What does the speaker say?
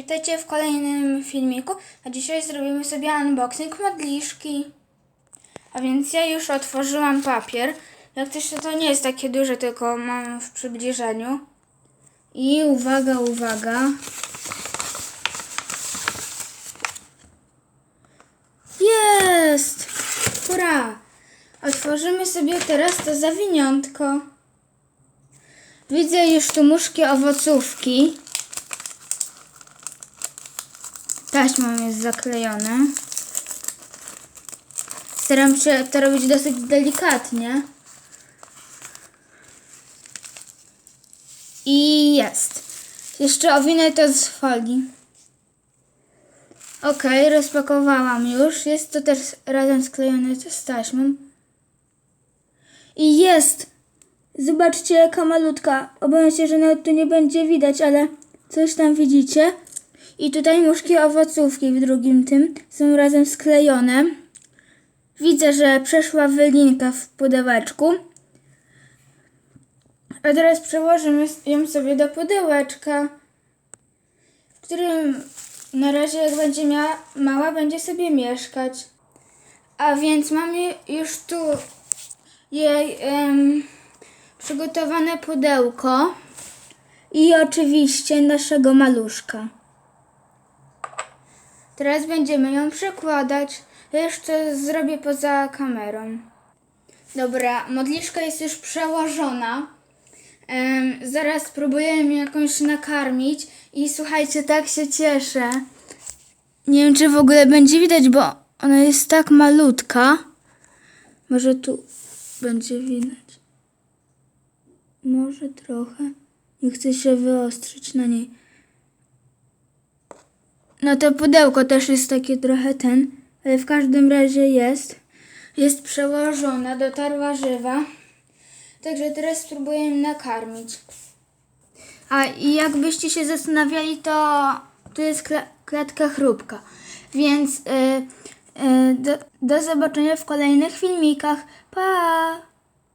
Witajcie w kolejnym filmiku, a dzisiaj zrobimy sobie unboxing modliszki. A więc ja już otworzyłam papier. Jak coś to, to nie jest takie duże, tylko mam w przybliżeniu. I uwaga, uwaga. Jest! Hurra! Otworzymy sobie teraz to zawiniątko. Widzę już tu muszki owocówki. Taśmą jest zaklejone. Staram się to robić dosyć delikatnie. I jest. Jeszcze owinę to z folii. Ok, rozpakowałam już. Jest to też razem sklejone z taśmą. I jest! Zobaczcie jaka malutka. Obawiam się, że nawet tu nie będzie widać, ale coś tam widzicie. I tutaj muszki owocówki w drugim tym są razem sklejone. Widzę, że przeszła wylinka w pudełeczku. A teraz przełożymy ją sobie do pudełeczka, w którym na razie jak będzie miała, mała, będzie sobie mieszkać. A więc mamy już tu jej przygotowane pudełko i oczywiście naszego maluszka. Teraz będziemy ją przekładać. Jeszcze zrobię poza kamerą. Dobra, modliszka jest już przełożona. Em, zaraz spróbuję ją jakąś nakarmić i słuchajcie, tak się cieszę. Nie wiem, czy w ogóle będzie widać, bo ona jest tak malutka. Może tu będzie widać. Może trochę. Nie chcę się wyostrzyć na niej. No to pudełko też jest takie trochę ten, ale w każdym razie jest. Jest przełożona, dotarła żywa. Także teraz spróbuję nakarmić. A i jakbyście się zastanawiali, to tu jest kla- klatka chrupka. Więc y, y, do, do zobaczenia w kolejnych filmikach. Pa!